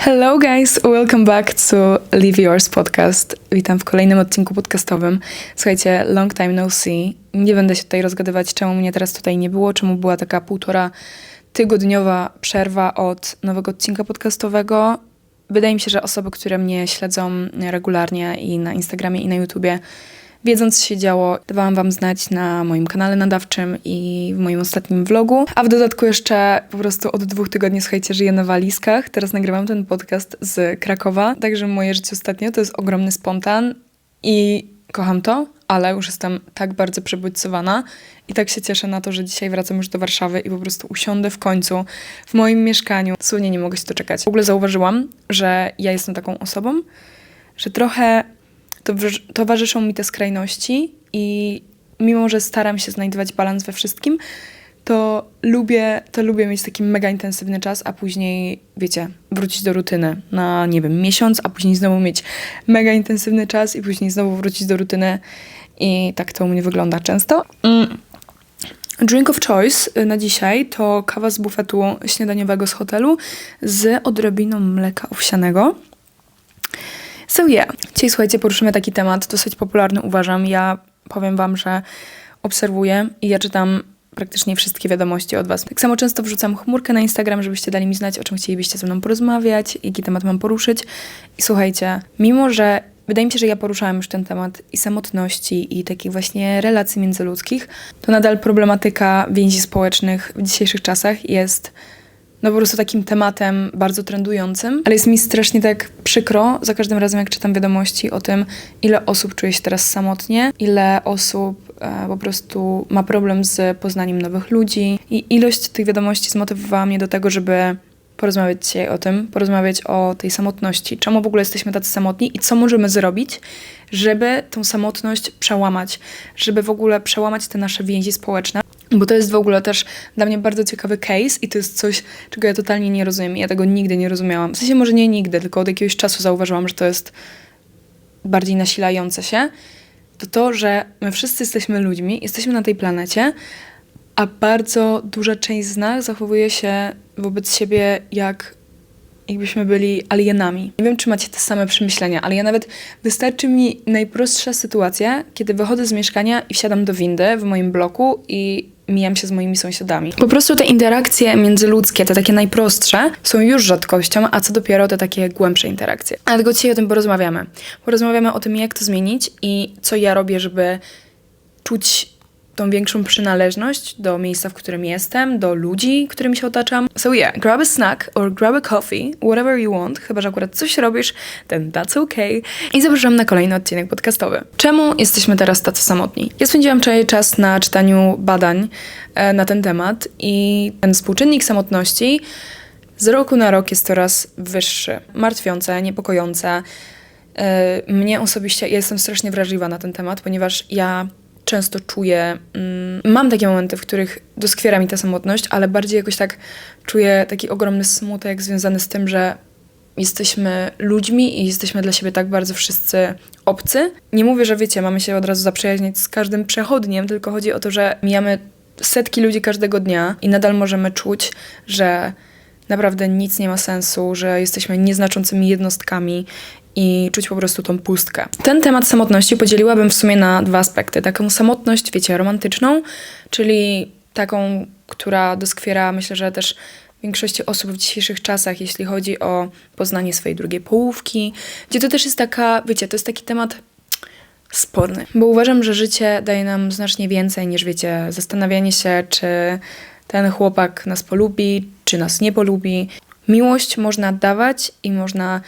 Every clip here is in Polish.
Hello guys, welcome back to Live Yours podcast. Witam w kolejnym odcinku podcastowym. Słuchajcie, long time no see. Nie będę się tutaj rozgadywać, czemu mnie teraz tutaj nie było, czemu była taka półtora tygodniowa przerwa od nowego odcinka podcastowego. Wydaje mi się, że osoby, które mnie śledzą regularnie i na Instagramie i na YouTubie, wiedząc co się działo, dawałam wam znać na moim kanale nadawczym i w moim ostatnim vlogu. A w dodatku jeszcze po prostu od dwóch tygodni, słuchajcie, żyję na walizkach. Teraz nagrywam ten podcast z Krakowa, także moje życie ostatnio to jest ogromny spontan i kocham to, ale już jestem tak bardzo przebodźcowana i tak się cieszę na to, że dzisiaj wracam już do Warszawy i po prostu usiądę w końcu w moim mieszkaniu. Dosłownie nie mogę się doczekać. W ogóle zauważyłam, że ja jestem taką osobą, że trochę towarzyszą mi te skrajności i mimo, że staram się znajdować balans we wszystkim, to lubię, to lubię mieć taki mega intensywny czas, a później, wiecie, wrócić do rutyny na, nie wiem, miesiąc, a później znowu mieć mega intensywny czas i później znowu wrócić do rutyny i tak to u mnie wygląda często. Mm. Drink of choice y, na dzisiaj to kawa z bufetu śniadaniowego z hotelu z odrobiną mleka owsianego. So yeah, dzisiaj słuchajcie, poruszymy taki temat dosyć popularny uważam. Ja powiem wam, że obserwuję i ja czytam praktycznie wszystkie wiadomości od was. Tak samo często wrzucam chmurkę na Instagram, żebyście dali mi znać, o czym chcielibyście ze mną porozmawiać, jaki temat mam poruszyć. I słuchajcie, mimo że wydaje mi się, że ja poruszałam już ten temat i samotności, i takich właśnie relacji międzyludzkich, to nadal problematyka więzi społecznych w dzisiejszych czasach jest no po prostu takim tematem bardzo trendującym, ale jest mi strasznie tak przykro za każdym razem, jak czytam wiadomości o tym, ile osób czuje się teraz samotnie, ile osób e, po prostu ma problem z poznaniem nowych ludzi. I ilość tych wiadomości zmotywowała mnie do tego, żeby porozmawiać dzisiaj o tym, porozmawiać o tej samotności, czemu w ogóle jesteśmy tacy samotni i co możemy zrobić, żeby tą samotność przełamać, żeby w ogóle przełamać te nasze więzi społeczne. Bo to jest w ogóle też dla mnie bardzo ciekawy case i to jest coś, czego ja totalnie nie rozumiem. Ja tego nigdy nie rozumiałam. W sensie może nie nigdy, tylko od jakiegoś czasu zauważyłam, że to jest bardziej nasilające się. To to, że my wszyscy jesteśmy ludźmi, jesteśmy na tej planecie, a bardzo duża część z nas zachowuje się wobec siebie jak jakbyśmy byli alienami. Nie wiem, czy macie te same przemyślenia, ale ja nawet wystarczy mi najprostsza sytuacja, kiedy wychodzę z mieszkania i wsiadam do windy w moim bloku i mijam się z moimi sąsiadami. Po prostu te interakcje międzyludzkie, te takie najprostsze, są już rzadkością, a co dopiero te takie głębsze interakcje. Dlatego dzisiaj o tym porozmawiamy. Porozmawiamy o tym, jak to zmienić i co ja robię, żeby czuć tą większą przynależność do miejsca, w którym jestem, do ludzi, którymi się otaczam. So yeah, grab a snack or grab a coffee, whatever you want, chyba że akurat coś robisz, then that's okay. I zapraszam na kolejny odcinek podcastowy. Czemu jesteśmy teraz tacy samotni? Ja spędziłam wczoraj czas na czytaniu badań e, na ten temat i ten współczynnik samotności z roku na rok jest coraz wyższy. Martwiące, niepokojące. E, Mnie osobiście, ja jestem strasznie wrażliwa na ten temat, ponieważ ja często czuję, mm, mam takie momenty, w których doskwiera mi ta samotność, ale bardziej jakoś tak czuję taki ogromny smutek związany z tym, że jesteśmy ludźmi i jesteśmy dla siebie tak bardzo wszyscy obcy. Nie mówię, że wiecie, mamy się od razu zaprzyjaźnić z każdym przechodniem, tylko chodzi o to, że mijamy setki ludzi każdego dnia i nadal możemy czuć, że naprawdę nic nie ma sensu, że jesteśmy nieznaczącymi jednostkami i czuć po prostu tą pustkę. Ten temat samotności podzieliłabym w sumie na dwa aspekty. Taką samotność, wiecie, romantyczną, czyli taką, która doskwiera, myślę, że też większości osób w dzisiejszych czasach, jeśli chodzi o poznanie swojej drugiej połówki, gdzie to też jest taka, wiecie, to jest taki temat sporny, bo uważam, że życie daje nam znacznie więcej niż, wiecie, zastanawianie się, czy ten chłopak nas polubi, czy nas nie polubi. Miłość można dawać i można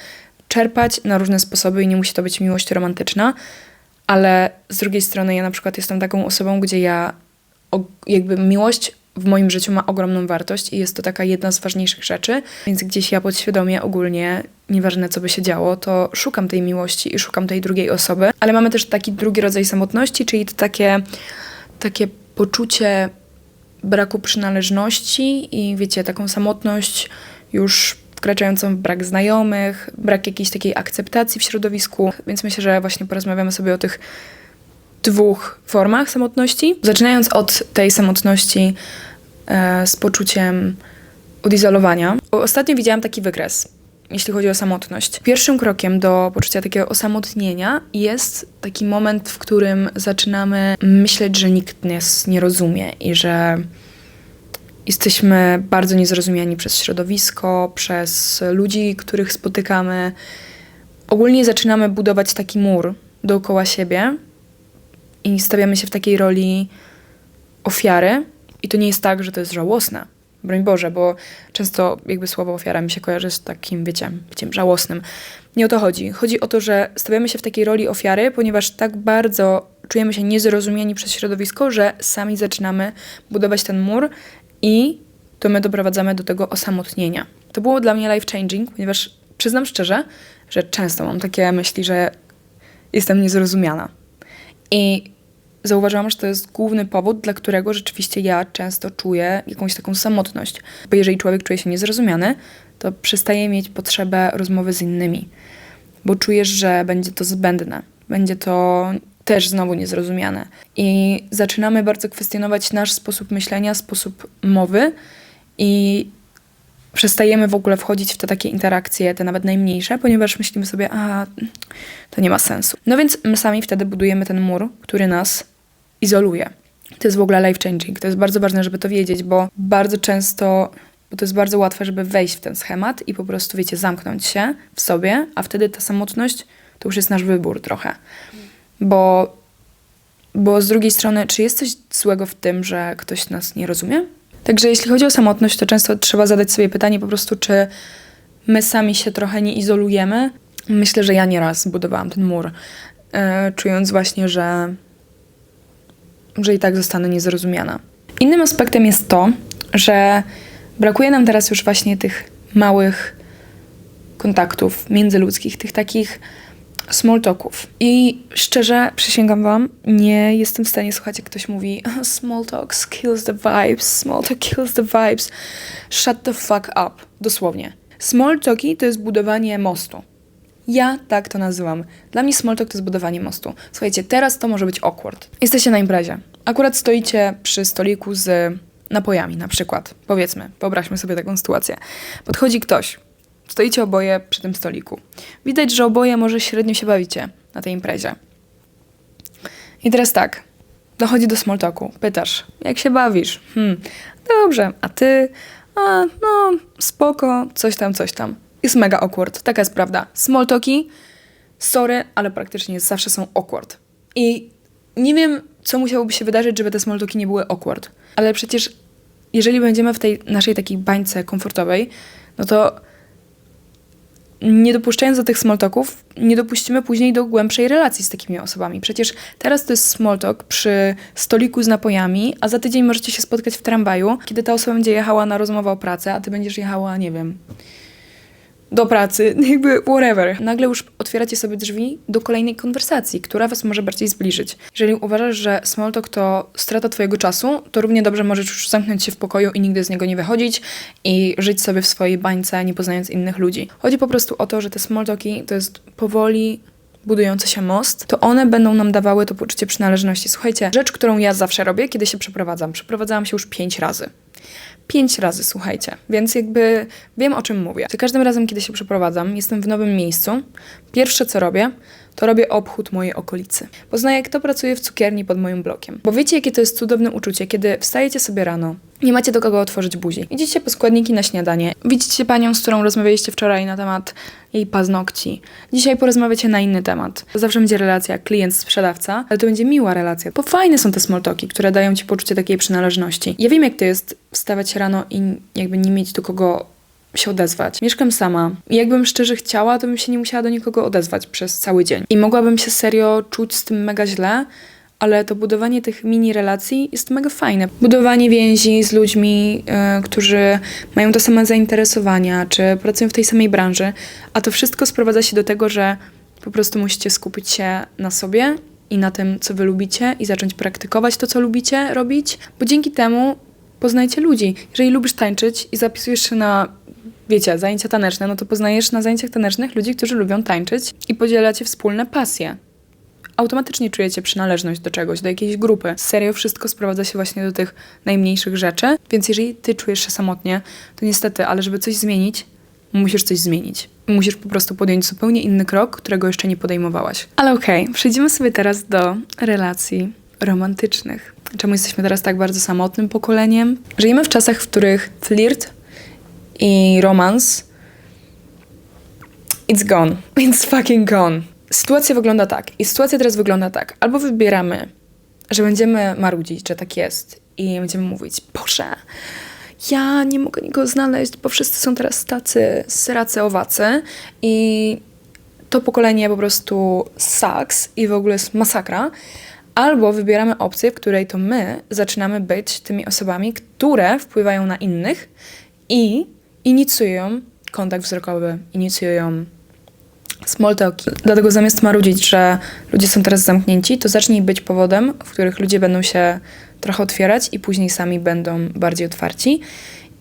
czerpać na różne sposoby i nie musi to być miłość romantyczna, ale z drugiej strony ja na przykład jestem taką osobą, gdzie ja jakby miłość w moim życiu ma ogromną wartość i jest to taka jedna z ważniejszych rzeczy, więc gdzieś ja podświadomie ogólnie, nieważne co by się działo, to szukam tej miłości i szukam tej drugiej osoby, ale mamy też taki drugi rodzaj samotności, czyli to takie, takie poczucie braku przynależności i wiecie, taką samotność już wkraczającą w brak znajomych, brak jakiejś takiej akceptacji w środowisku, więc myślę, że właśnie porozmawiamy sobie o tych dwóch formach samotności. Zaczynając od tej samotności e, z poczuciem odizolowania. Ostatnio widziałam taki wykres. jeśli chodzi o samotność. Pierwszym krokiem do poczucia takiego osamotnienia jest taki moment, w którym zaczynamy myśleć, że nikt nas nie rozumie i że jesteśmy bardzo niezrozumiani przez środowisko, przez ludzi, których spotykamy. Ogólnie zaczynamy budować taki mur dookoła siebie i stawiamy się w takiej roli ofiary. I to nie jest tak, że to jest żałosne. Broń Boże, bo często jakby słowo ofiara mi się kojarzy z takim, wiecie, byciem żałosnym. Nie o to chodzi. Chodzi o to, że stawiamy się w takiej roli ofiary, ponieważ tak bardzo czujemy się niezrozumieni przez środowisko, że sami zaczynamy budować ten mur i to my doprowadzamy do tego osamotnienia. To było dla mnie life changing, ponieważ przyznam szczerze, że często mam takie myśli, że jestem niezrozumiana. I zauważyłam, że to jest główny powód, dla którego rzeczywiście ja często czuję jakąś taką samotność. Bo jeżeli człowiek czuje się niezrozumiany, to przestaje mieć potrzebę rozmowy z innymi, bo czujesz, że będzie to zbędne, będzie to też znowu niezrozumiane. I zaczynamy bardzo kwestionować nasz sposób myślenia, sposób mowy i przestajemy w ogóle wchodzić w te takie interakcje, te nawet najmniejsze, ponieważ myślimy sobie, a to nie ma sensu. No więc my sami wtedy budujemy ten mur, który nas izoluje. To jest w ogóle life changing. To jest bardzo ważne, żeby to wiedzieć, bo bardzo często, bo to jest bardzo łatwe, żeby wejść w ten schemat i po prostu, wiecie, zamknąć się w sobie, a wtedy ta samotność to już jest nasz wybór trochę. Bo, bo z drugiej strony, czy jest coś złego w tym, że ktoś nas nie rozumie? Także jeśli chodzi o samotność, to często trzeba zadać sobie pytanie po prostu, czy my sami się trochę nie izolujemy. Myślę, że ja nieraz budowałam ten mur, yy, czując właśnie, że, że i tak zostanę niezrozumiana. Innym aspektem jest to, że brakuje nam teraz już właśnie tych małych kontaktów międzyludzkich, tych takich small talków. I szczerze przysięgam wam, nie jestem w stanie słuchać, jak ktoś mówi "Oh, small talk kills the vibes, small talk kills the vibes. Shut the fuck up. Dosłownie. Small talki to jest budowanie mostu. Ja tak to nazywam. Dla mnie small talk to jest budowanie mostu. Słuchajcie, teraz to może być awkward. Jesteście na imprezie. Akurat stoicie przy stoliku z napojami na przykład. Powiedzmy, wyobraźmy sobie taką sytuację. Podchodzi ktoś, Stoicie oboje przy tym stoliku. Widać, że oboje może średnio się bawicie na tej imprezie. I teraz tak, dochodzi do small talku. Pytasz, jak się bawisz? Hmm, dobrze, a ty? A, no, spoko, coś tam, coś tam. Jest mega awkward, taka jest prawda. Small talki, sorry, ale praktycznie zawsze są awkward. I nie wiem, co musiałoby się wydarzyć, żeby te small talki nie były awkward. Ale przecież, jeżeli będziemy w tej naszej takiej bańce komfortowej, no to nie dopuszczając do tych smalltalków, nie dopuścimy później do głębszej relacji z takimi osobami. Przecież teraz to jest smalltalk przy stoliku z napojami, a za tydzień możecie się spotkać w tramwaju, kiedy ta osoba będzie jechała na rozmowę o pracę, a ty będziesz jechała, nie wiem, do pracy, jakby whatever. Nagle już otwieracie sobie drzwi do kolejnej konwersacji, która was może bardziej zbliżyć. Jeżeli uważasz, że small talk to strata twojego czasu, to równie dobrze możesz już zamknąć się w pokoju i nigdy z niego nie wychodzić i żyć sobie w swojej bańce, nie poznając innych ludzi. Chodzi po prostu o to, że te small talki to jest powoli budujący się most, to one będą nam dawały to poczucie przynależności. Słuchajcie, rzecz, którą ja zawsze robię, kiedy się przeprowadzam. Przeprowadzałam się już pięć razy pięć razy, słuchajcie, więc jakby wiem o czym mówię. Za każdym razem, kiedy się przeprowadzam, jestem w nowym miejscu, pierwsze co robię, to robię obchód mojej okolicy. Poznaję, kto pracuje w cukierni pod moim blokiem. Bo wiecie, jakie to jest cudowne uczucie, kiedy wstajecie sobie rano, nie macie do kogo otworzyć buzi. Idziecie po składniki na śniadanie. Widzicie panią, z którą rozmawialiście wczoraj na temat jej paznokci. Dzisiaj porozmawiacie na inny temat. Zawsze będzie relacja klient-sprzedawca, ale to będzie miła relacja. Bo fajne są te smoltoki, które dają ci poczucie takiej przynależności. Ja wiem, jak to jest wstawać rano i jakby nie mieć do kogo się odezwać. Mieszkam sama i jakbym szczerze chciała, to bym się nie musiała do nikogo odezwać przez cały dzień. I mogłabym się serio czuć z tym mega źle, ale to budowanie tych mini relacji jest mega fajne. Budowanie więzi z ludźmi, y, którzy mają te same zainteresowania, czy pracują w tej samej branży, a to wszystko sprowadza się do tego, że po prostu musicie skupić się na sobie i na tym, co wy lubicie i zacząć praktykować to, co lubicie robić, bo dzięki temu poznajcie ludzi. Jeżeli lubisz tańczyć i zapisujesz się na wiecie, zajęcia taneczne, no to poznajesz na zajęciach tanecznych ludzi, którzy lubią tańczyć i podzielacie wspólne pasje. Automatycznie czujecie przynależność do czegoś, do jakiejś grupy. Serio wszystko sprowadza się właśnie do tych najmniejszych rzeczy, więc jeżeli ty czujesz się samotnie, to niestety, ale żeby coś zmienić, musisz coś zmienić. Musisz po prostu podjąć zupełnie inny krok, którego jeszcze nie podejmowałaś. Ale okej, przejdziemy sobie teraz do relacji romantycznych. Czemu jesteśmy teraz tak bardzo samotnym pokoleniem? Żyjemy w czasach, w których flirt i romans it's gone. It's fucking gone. Sytuacja wygląda tak. I sytuacja teraz wygląda tak. Albo wybieramy, że będziemy marudzić, że tak jest i będziemy mówić, Boże, ja nie mogę nikogo znaleźć, bo wszyscy są teraz tacy sracy owacy i to pokolenie po prostu sucks i w ogóle jest masakra. Albo wybieramy opcję, w której to my zaczynamy być tymi osobami, które wpływają na innych i inicjują kontakt wzrokowy, inicjują small talki. Dlatego zamiast marudzić, że ludzie są teraz zamknięci, to zacznij być powodem, w których ludzie będą się trochę otwierać i później sami będą bardziej otwarci.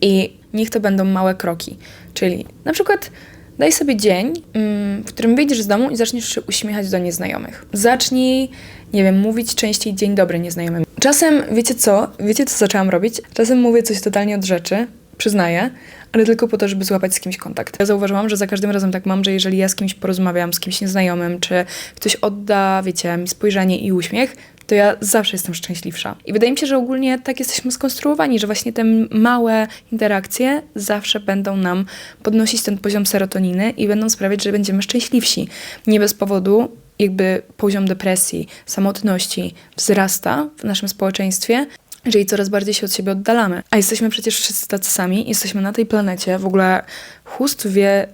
I niech to będą małe kroki. Czyli na przykład daj sobie dzień, mm, w którym wyjdziesz z domu i zaczniesz się uśmiechać do nieznajomych. Zacznij, nie wiem, mówić częściej dzień dobry nieznajomym. Czasem, wiecie co? Wiecie co zaczęłam robić? Czasem mówię coś totalnie od rzeczy, przyznaję, ale tylko po to, żeby złapać z kimś kontakt. Ja zauważyłam, że za każdym razem tak mam, że jeżeli ja z kimś porozmawiam, z kimś nieznajomym, czy ktoś odda, wiecie, mi spojrzenie i uśmiech, to ja zawsze jestem szczęśliwsza. I wydaje mi się, że ogólnie tak jesteśmy skonstruowani, że właśnie te małe interakcje zawsze będą nam podnosić ten poziom serotoniny i będą sprawiać, że będziemy szczęśliwsi. Nie bez powodu jakby poziom depresji, samotności wzrasta w naszym społeczeństwie, jeżeli coraz bardziej się od siebie oddalamy. A jesteśmy przecież wszyscy tacy sami, jesteśmy na tej planecie, w ogóle chust wie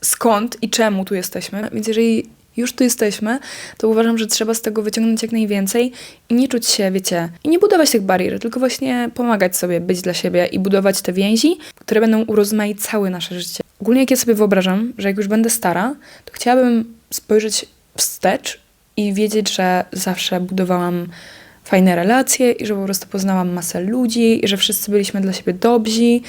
skąd i czemu tu jesteśmy, więc jeżeli już tu jesteśmy, to uważam, że trzeba z tego wyciągnąć jak najwięcej i nie czuć się, wiecie, i nie budować tych barier, tylko właśnie pomagać sobie, być dla siebie i budować te więzi, które będą urozmaicały nasze życie. Ogólnie jak ja sobie wyobrażam, że jak już będę stara, to chciałabym spojrzeć wstecz i wiedzieć, że zawsze budowałam fajne relacje i że po prostu poznałam masę ludzi i że wszyscy byliśmy dla siebie dobrzy.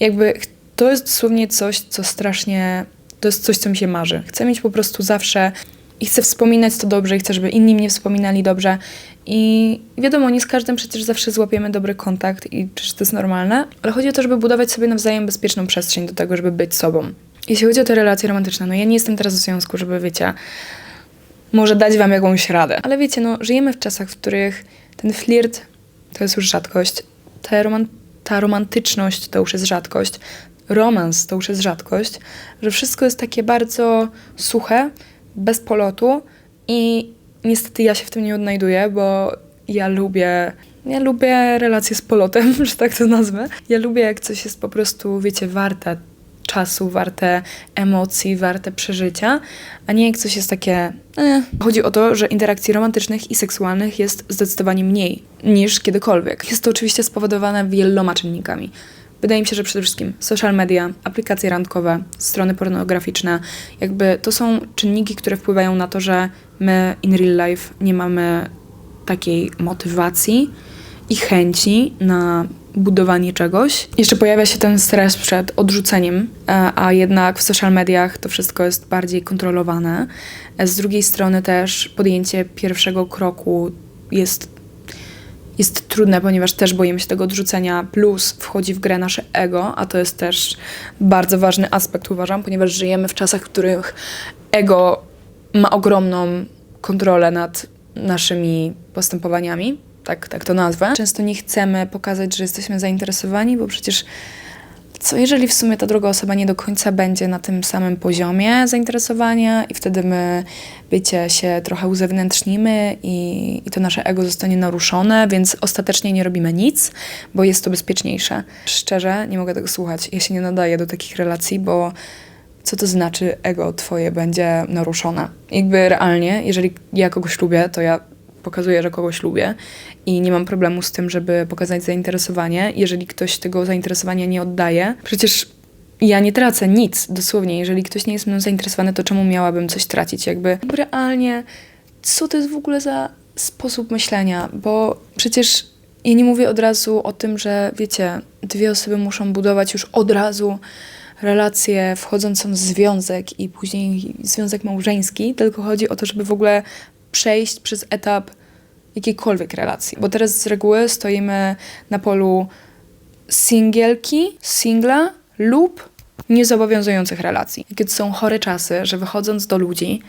Jakby to jest dosłownie coś, co strasznie, to jest coś, co mi się marzy. Chcę mieć po prostu zawsze i chcę wspominać to dobrze i chcę, żeby inni mnie wspominali dobrze. I wiadomo, nie z każdym przecież zawsze złapiemy dobry kontakt i przecież to jest normalne, ale chodzi o to, żeby budować sobie nawzajem bezpieczną przestrzeń do tego, żeby być sobą. Jeśli chodzi o te relacje romantyczne, no ja nie jestem teraz w związku, żeby wiecie, może dać wam jakąś radę. Ale wiecie, no żyjemy w czasach, w których ten flirt to jest już rzadkość, ta, roman ta romantyczność to już jest rzadkość, romans to już jest rzadkość, że wszystko jest takie bardzo suche, bez polotu i niestety ja się w tym nie odnajduję, bo ja lubię ja lubię relacje z polotem, że tak to nazwę. Ja lubię, jak coś jest po prostu, wiecie, warte czasu, warte emocji, warte przeżycia, a nie jak coś jest takie. Eh. Chodzi o to, że interakcji romantycznych i seksualnych jest zdecydowanie mniej niż kiedykolwiek. Jest to oczywiście spowodowane wieloma czynnikami. Wydaje mi się, że przede wszystkim social media, aplikacje randkowe, strony pornograficzne, jakby to są czynniki, które wpływają na to, że my in real life nie mamy takiej motywacji i chęci na budowanie czegoś. Jeszcze pojawia się ten stres przed odrzuceniem, e, a jednak w social mediach to wszystko jest bardziej kontrolowane. E, z drugiej strony też podjęcie pierwszego kroku jest, jest trudne, ponieważ też boimy się tego odrzucenia, plus wchodzi w grę nasze ego, a to jest też bardzo ważny aspekt, uważam, ponieważ żyjemy w czasach, w których ego ma ogromną kontrolę nad naszymi postępowaniami tak, tak to nazwę. Często nie chcemy pokazać, że jesteśmy zainteresowani, bo przecież co jeżeli w sumie ta druga osoba nie do końca będzie na tym samym poziomie zainteresowania i wtedy my, wiecie, się trochę uzewnętrznimy i, i to nasze ego zostanie naruszone, więc ostatecznie nie robimy nic, bo jest to bezpieczniejsze. Szczerze, nie mogę tego słuchać. Ja się nie nadaję do takich relacji, bo co to znaczy ego twoje będzie naruszone? Jakby realnie, jeżeli ja kogoś lubię, to ja pokazuję, że kogoś lubię i nie mam problemu z tym, żeby pokazać zainteresowanie. Jeżeli ktoś tego zainteresowania nie oddaje, przecież ja nie tracę nic, dosłownie. Jeżeli ktoś nie jest mną zainteresowany, to czemu miałabym coś tracić? Jakby realnie, co to jest w ogóle za sposób myślenia? Bo przecież ja nie mówię od razu o tym, że wiecie, dwie osoby muszą budować już od razu relację wchodzącą w związek i później związek małżeński, tylko chodzi o to, żeby w ogóle przejść przez etap jakiejkolwiek relacji. Bo teraz z reguły stoimy na polu singielki, singla lub niezobowiązujących relacji. Kiedy są chore czasy, że wychodząc do ludzi,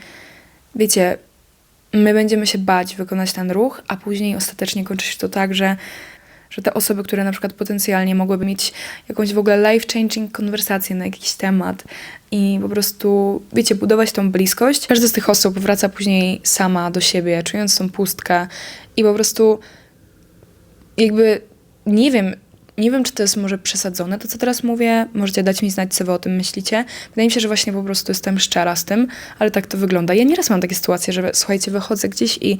wiecie, my będziemy się bać wykonać ten ruch, a później ostatecznie kończy się to tak, że, że te osoby, które na przykład potencjalnie mogłyby mieć jakąś w ogóle life-changing konwersację na jakiś temat i po prostu, wiecie, budować tą bliskość, każda z tych osób wraca później sama do siebie, czując tą pustkę i po prostu jakby nie wiem, nie wiem, czy to jest może przesadzone, to co teraz mówię. Możecie dać mi znać, co wy o tym myślicie. Wydaje mi się, że właśnie po prostu jestem szczera z tym, ale tak to wygląda. Ja nieraz mam takie sytuacje, że słuchajcie, wychodzę gdzieś i,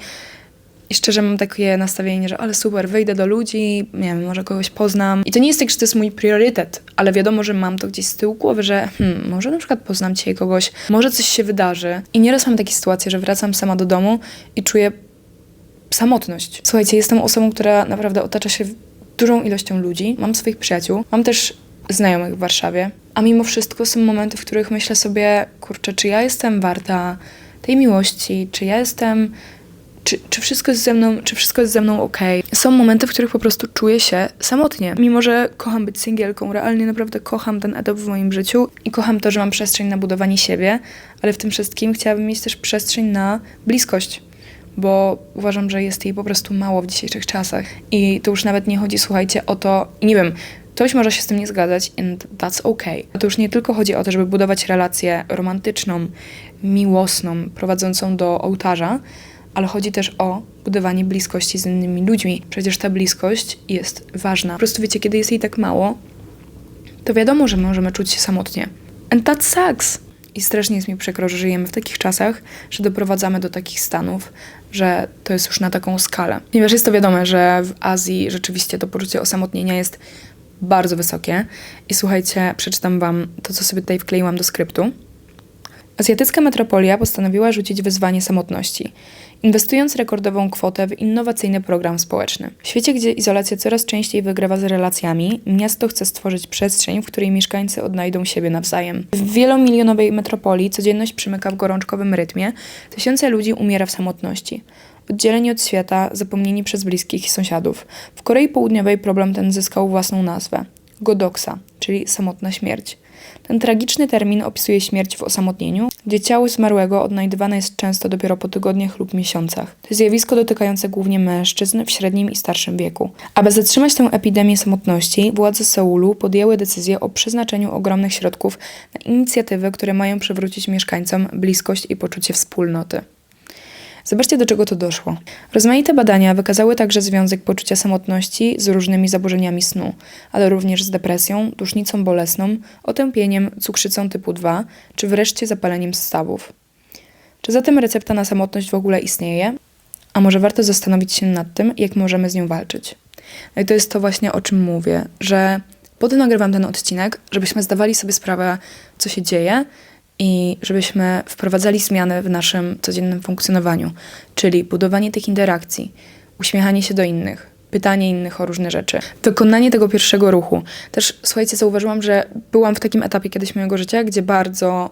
i szczerze mam takie nastawienie, że ale super, wyjdę do ludzi, nie wiem, może kogoś poznam. I to nie jest tak, że to jest mój priorytet, ale wiadomo, że mam to gdzieś z tyłu głowy, że hmm, może na przykład poznam dzisiaj kogoś, może coś się wydarzy. I nieraz mam takie sytuacje, że wracam sama do domu i czuję samotność. Słuchajcie, jestem osobą, która naprawdę otacza się dużą ilością ludzi, mam swoich przyjaciół, mam też znajomych w Warszawie, a mimo wszystko są momenty, w których myślę sobie, kurczę, czy ja jestem warta tej miłości, czy ja jestem czy, czy, wszystko jest ze mną, czy wszystko jest ze mną ok. Są momenty, w których po prostu czuję się samotnie. Mimo, że kocham być singielką, realnie naprawdę kocham ten etap w moim życiu i kocham to, że mam przestrzeń na budowanie siebie, ale w tym wszystkim chciałabym mieć też przestrzeń na bliskość bo uważam, że jest jej po prostu mało w dzisiejszych czasach. I to już nawet nie chodzi, słuchajcie, o to, nie wiem, ktoś może się z tym nie zgadzać, and that's okay. To już nie tylko chodzi o to, żeby budować relację romantyczną, miłosną, prowadzącą do ołtarza, ale chodzi też o budowanie bliskości z innymi ludźmi. Przecież ta bliskość jest ważna. Po prostu wiecie, kiedy jest jej tak mało, to wiadomo, że możemy czuć się samotnie. And that sucks. I strasznie jest mi przykro, że żyjemy w takich czasach, że doprowadzamy do takich stanów, że to jest już na taką skalę. Ponieważ jest to wiadome, że w Azji rzeczywiście to poczucie osamotnienia jest bardzo wysokie. I słuchajcie, przeczytam wam to, co sobie tutaj wkleiłam do skryptu. Azjatycka metropolia postanowiła rzucić wyzwanie samotności, inwestując rekordową kwotę w innowacyjny program społeczny. W świecie, gdzie izolacja coraz częściej wygrywa z relacjami, miasto chce stworzyć przestrzeń, w której mieszkańcy odnajdą siebie nawzajem. W wielomilionowej metropolii codzienność przymyka w gorączkowym rytmie, tysiące ludzi umiera w samotności. Oddzieleni od świata, zapomnieni przez bliskich i sąsiadów. W Korei Południowej problem ten zyskał własną nazwę. Godoksa, czyli samotna śmierć. Ten tragiczny termin opisuje śmierć w osamotnieniu, gdzie ciało zmarłego odnajdywane jest często dopiero po tygodniach lub miesiącach. To zjawisko dotykające głównie mężczyzn w średnim i starszym wieku. Aby zatrzymać tę epidemię samotności, władze Seulu podjęły decyzję o przeznaczeniu ogromnych środków na inicjatywy, które mają przywrócić mieszkańcom bliskość i poczucie wspólnoty. Zobaczcie, do czego to doszło. Rozmaite badania wykazały także związek poczucia samotności z różnymi zaburzeniami snu, ale również z depresją, dusznicą bolesną, otępieniem, cukrzycą typu 2 czy wreszcie zapaleniem stawów. Czy zatem recepta na samotność w ogóle istnieje? A może warto zastanowić się nad tym, jak możemy z nią walczyć? No i to jest to właśnie, o czym mówię, że po to nagrywam ten odcinek, żebyśmy zdawali sobie sprawę, co się dzieje i żebyśmy wprowadzali zmiany w naszym codziennym funkcjonowaniu, czyli budowanie tych interakcji, uśmiechanie się do innych, pytanie innych o różne rzeczy, wykonanie tego pierwszego ruchu. Też słuchajcie, zauważyłam, że byłam w takim etapie kiedyś mojego życia, gdzie bardzo,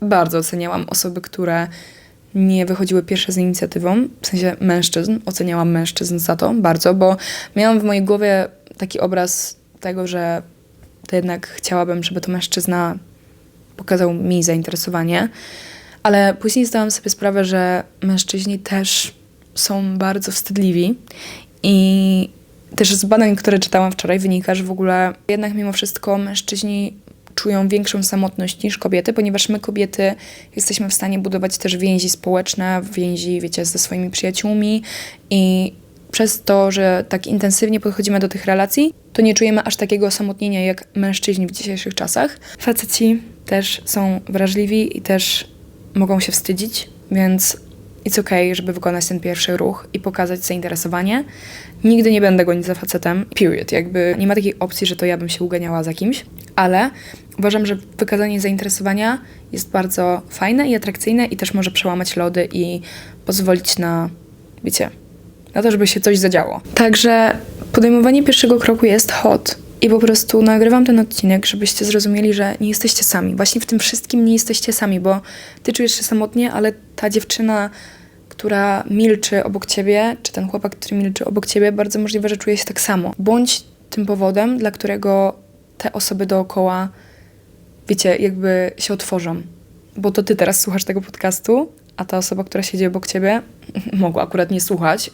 bardzo oceniałam osoby, które nie wychodziły pierwsze z inicjatywą, w sensie mężczyzn, oceniałam mężczyzn za to bardzo, bo miałam w mojej głowie taki obraz tego, że to jednak chciałabym, żeby to mężczyzna pokazał mi zainteresowanie, ale później zdałam sobie sprawę, że mężczyźni też są bardzo wstydliwi i też z badań, które czytałam wczoraj, wynika, że w ogóle jednak mimo wszystko mężczyźni czują większą samotność niż kobiety, ponieważ my kobiety jesteśmy w stanie budować też więzi społeczne, więzi, wiecie, ze swoimi przyjaciółmi i przez to, że tak intensywnie podchodzimy do tych relacji, to nie czujemy aż takiego osamotnienia jak mężczyźni w dzisiejszych czasach. Faceci też są wrażliwi i też mogą się wstydzić, więc it's okay, żeby wykonać ten pierwszy ruch i pokazać zainteresowanie. Nigdy nie będę gonić za facetem, period. Jakby nie ma takiej opcji, że to ja bym się uganiała za kimś, ale uważam, że wykazanie zainteresowania jest bardzo fajne i atrakcyjne i też może przełamać lody i pozwolić na, wiecie, na to, żeby się coś zadziało. Także podejmowanie pierwszego kroku jest hot. I po prostu nagrywam ten odcinek, żebyście zrozumieli, że nie jesteście sami. Właśnie w tym wszystkim nie jesteście sami, bo ty czujesz się samotnie, ale ta dziewczyna, która milczy obok ciebie, czy ten chłopak, który milczy obok ciebie, bardzo możliwe, że czuje się tak samo. Bądź tym powodem, dla którego te osoby dookoła wiecie, jakby się otworzą. Bo to ty teraz słuchasz tego podcastu, a ta osoba, która siedzi obok ciebie, mogła akurat nie słuchać.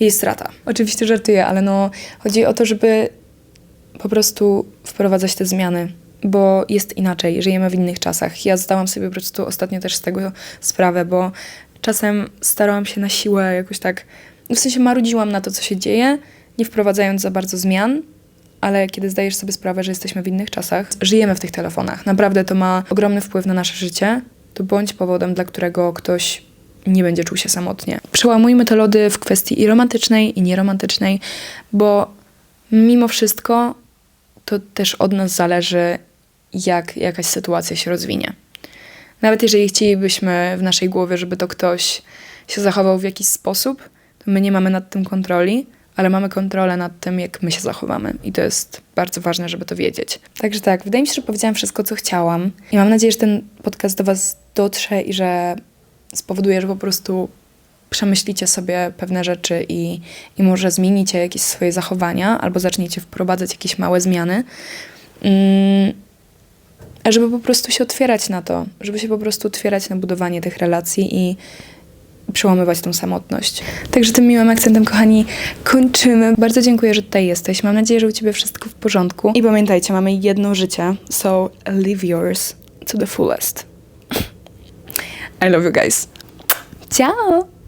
Jej strata. Oczywiście żartuję, ale no chodzi o to, żeby po prostu wprowadzać te zmiany, bo jest inaczej, żyjemy w innych czasach. Ja zdałam sobie po prostu ostatnio też z tego sprawę, bo czasem starałam się na siłę jakoś tak, w sensie marudziłam na to, co się dzieje, nie wprowadzając za bardzo zmian, ale kiedy zdajesz sobie sprawę, że jesteśmy w innych czasach, żyjemy w tych telefonach. Naprawdę to ma ogromny wpływ na nasze życie. To bądź powodem, dla którego ktoś nie będzie czuł się samotnie. Przełamujmy te lody w kwestii i romantycznej, i nieromantycznej, bo mimo wszystko to też od nas zależy, jak jakaś sytuacja się rozwinie. Nawet jeżeli chcielibyśmy w naszej głowie, żeby to ktoś się zachował w jakiś sposób, to my nie mamy nad tym kontroli, ale mamy kontrolę nad tym, jak my się zachowamy. I to jest bardzo ważne, żeby to wiedzieć. Także tak, wydaje mi się, że powiedziałam wszystko, co chciałam. I mam nadzieję, że ten podcast do Was dotrze i że spowoduje, że po prostu przemyślicie sobie pewne rzeczy i, i może zmienicie jakieś swoje zachowania albo zaczniecie wprowadzać jakieś małe zmiany. Mm, żeby po prostu się otwierać na to, żeby się po prostu otwierać na budowanie tych relacji i przełamywać tą samotność. Także tym miłym akcentem, kochani, kończymy. Bardzo dziękuję, że tutaj jesteś. Mam nadzieję, że u Ciebie wszystko w porządku. I pamiętajcie, mamy jedno życie, so live yours to the fullest. I love you guys. Ciao!